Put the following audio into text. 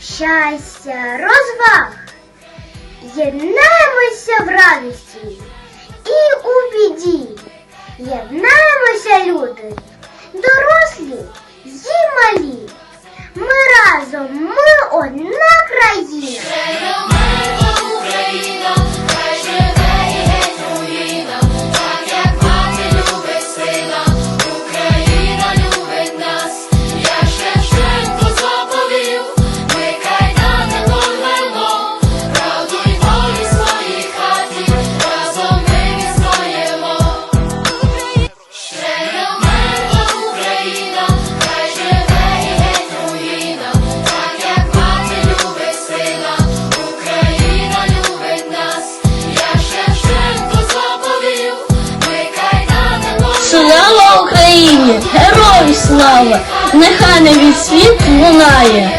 щастя, розваг. Єднаємося в радості і у біді. Єднаємося, люди, дорослі і малі. Ми разом, ми одна. Україні, герою слава, нехай не від світ лунає.